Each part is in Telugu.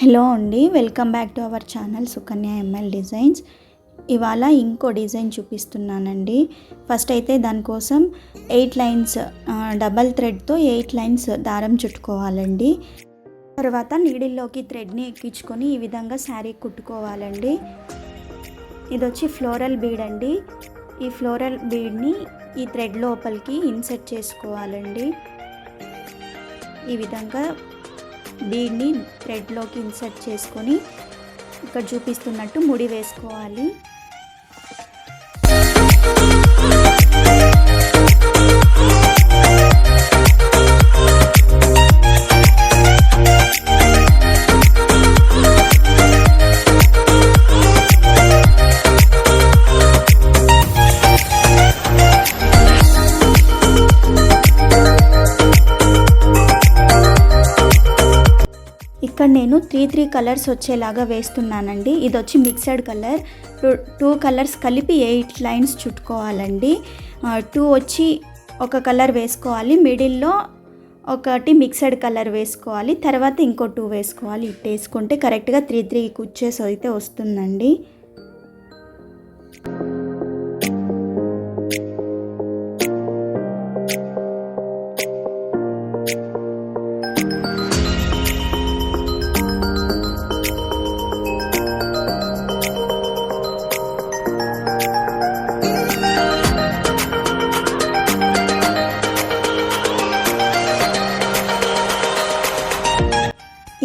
హలో అండి welcome back to our channel Sukanya ML designs ఇవాళ ఇంకో డిజైన్ చూపిస్తున్నానండి. ఫస్ట్ అయితే దానికోసం ఎయిట్ లైన్స్ డబల్ థ్రెడ్తో ఎయిట్ లైన్స్ దారం చుట్టుకోవాలండి. తర్వాత నీడిల్లోకి థ్రెడ్ని ఎక్కించుకొని ఈ విధంగా శారీ కుట్టుకోవాలండి. ఇది వచ్చి ఫ్లోరల్ బీడ్ అండి. ఈ ఫ్లోరల్ బీడ్ని ఈ థ్రెడ్ లోపలికి ఇన్సెట్ చేసుకోవాలండి. ఈ విధంగా బీడ్ని థ్రెడ్లోకి ఇన్సర్ట్ చేసుకొని ఇక్కడ చూపిస్తున్నట్టు ముడి వేసుకోవాలి. నేను త్రీ త్రీ కలర్స్ వచ్చేలాగా వేస్తున్నానండి. ఇది వచ్చి మిక్సడ్ కలర్. టూ కలర్స్ కలిపి ఎయిట్ లైన్స్ చుట్టుకోవాలండి. టూ వచ్చి ఒక కలర్ వేసుకోవాలి. మిడిల్లో ఒకటి మిక్సడ్ కలర్ వేసుకోవాలి. తర్వాత ఇంకో టూ వేసుకోవాలి. ఇట్ వేసుకుంటే కరెక్ట్గా త్రీ త్రీ కుచ్చేసి అయితే వస్తుందండి.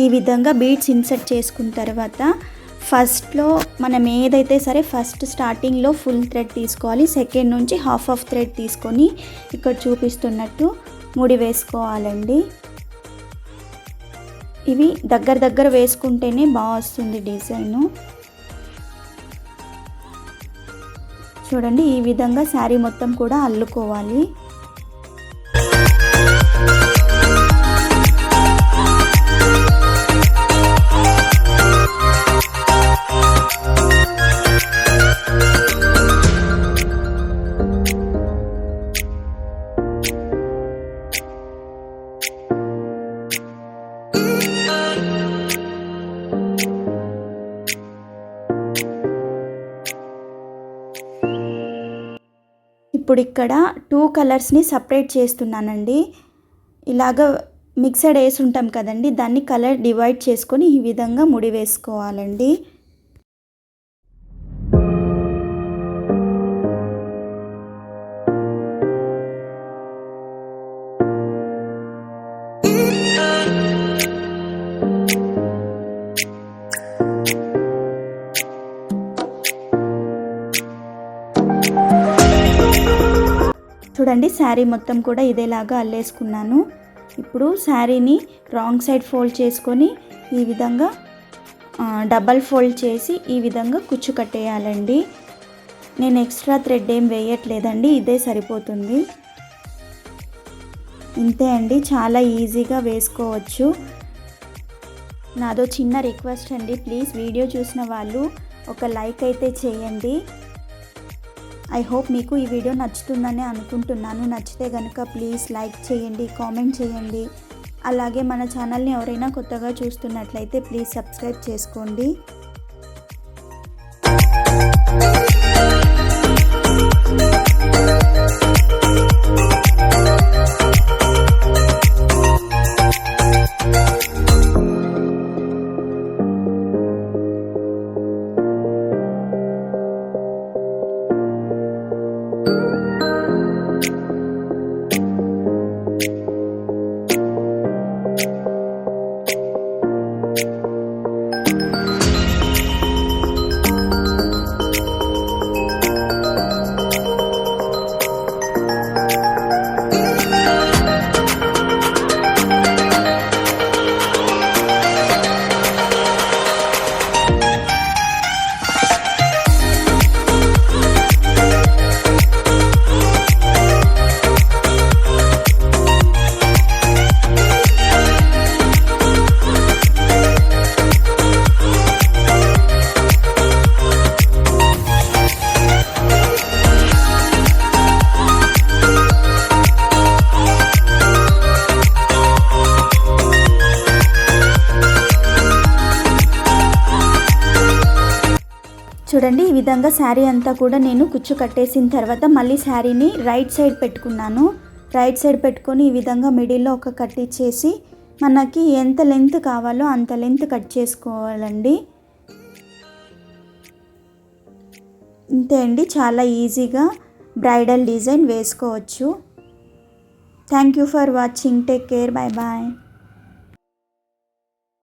ఈ విధంగా బీడ్స్ ఇన్సర్ట్ చేసుకున్న తర్వాత ఫస్ట్లో మనం ఏదైతే సరే ఫస్ట్ స్టార్టింగ్లో ఫుల్ థ్రెడ్ తీసుకోవాలి సెకండ్ నుంచి హాఫ్ ఆఫ్ థ్రెడ్ తీసుకొని ఇక్కడ చూపిస్తున్నట్టు ముడి వేసుకోవాలండి. ఇవి దగ్గర దగ్గర వేసుకుంటేనే బాగా వస్తుంది డిజైను. చూడండి ఈ విధంగా శారీ మొత్తం కూడా అల్లుకోవాలి. ఇప్పుడు ఇక్కడ టూ కలర్స్ని సపరేట్ చేస్తున్నానండి. ఇలాగ మిక్సడ్ వేసి ఉంటాం కదండి దాన్ని కలర్ డివైడ్ చేసుకొని ఈ విధంగా ముడి వేసుకోవాలండి. చూడండి శారీ మొత్తం కూడా ఇదేలాగా అల్లేసుకున్నాను. ఇప్పుడు శారీని రాంగ్ సైడ్ ఫోల్డ్ చేసుకొని ఈ విధంగా డబల్ ఫోల్డ్ చేసి ఈ విధంగా కుచ్చు కట్టేయాలండి. నేను ఎక్స్ట్రా థ్రెడ్ ఏం వేయట్లేదండి ఇదే సరిపోతుంది. ఇంతే అండి చాలా ఈజీగా వేసుకోవచ్చు. నాదో చిన్న రిక్వెస్ట్ అండి ప్లీజ్ వీడియో చూసిన వాళ్ళు ఒక లైక్ అయితే చేయండి. ఐ హోప్ మీకు ఈ వీడియో నచ్చుతుందని అనుకుంటున్నాను. నచ్చితే కనుక ప్లీజ్ లైక్ చేయండి కామెంట్ చేయండి. అలాగే మన ఛానల్ని ఎవరైనా కొత్తగా చూస్తున్నట్లయితే ప్లీజ్ సబ్స్క్రైబ్ చేసుకోండి. చూడండి ఈ విధంగా శారీ అంతా కూడా నేను కుచ్చు కట్టేసిన తర్వాత మళ్ళీ శారీని రైట్ సైడ్ పెట్టుకున్నాను. రైట్ సైడ్ పెట్టుకొని ఈ విధంగా మిడిల్లో ఒక కట్ ఇచ్చేసి మనకి ఎంత లెంత్ కావాలో అంత లెంత్ కట్ చేసుకోవాలండి. ఇంతే అండి చాలా ఈజీగా బ్రైడల్ డిజైన్ వేసుకోవచ్చు. Thank you for watching. Take care. Bye bye